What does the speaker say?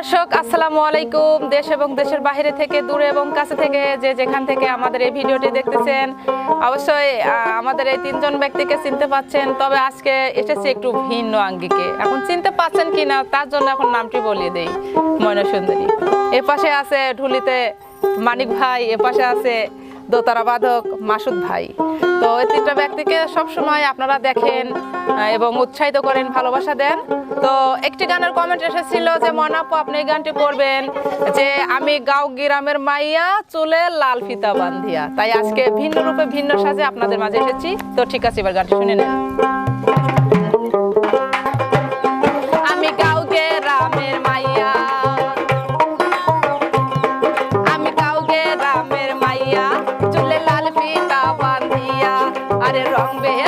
দর্শক, আসসালামু আলাইকুম। দেশ এবং দেশের বাইরে থেকে, দূরে এবং কাছে থেকে যে যেখান থেকে আমাদের এই ভিডিওটি দেখতেছেন, অবশ্যই আমাদের এই তিনজন ব্যক্তিকে চিনতে পাচ্ছেন। তবে আজকে এসেছে একটু ভিন্ন আঙ্গিকে। এখন চিনতে পাচ্ছেন কি না তার জন্য এখন নামটি বলিয়ে দেই ময়না সুন্দরী এ পাশে আছে ঢুলিতে মানিক ভাই এ পাশে আছে দোতারা বাদক মাসুদ ভাই। তো এই তিনটা ব্যক্তিকে সবসময় আপনারা দেখেন এবং উৎসাহিত করেন, ভালোবাসা দেন। তো একটি গানের কমেন্ট এসেছিল যে মনাপু আপনি এই গানটি করবেন যে, আমি গাঁও গ্রামের মাইয়া চুলে লাল ফিতা বান্ধিয়া। তাই আজকে ভিন্ন রূপে ভিন্ন সাজে আপনাদের মাঝে এসেছি। তো ঠিক আছে, এবার গানটি শুনে নেন। আরে রং বে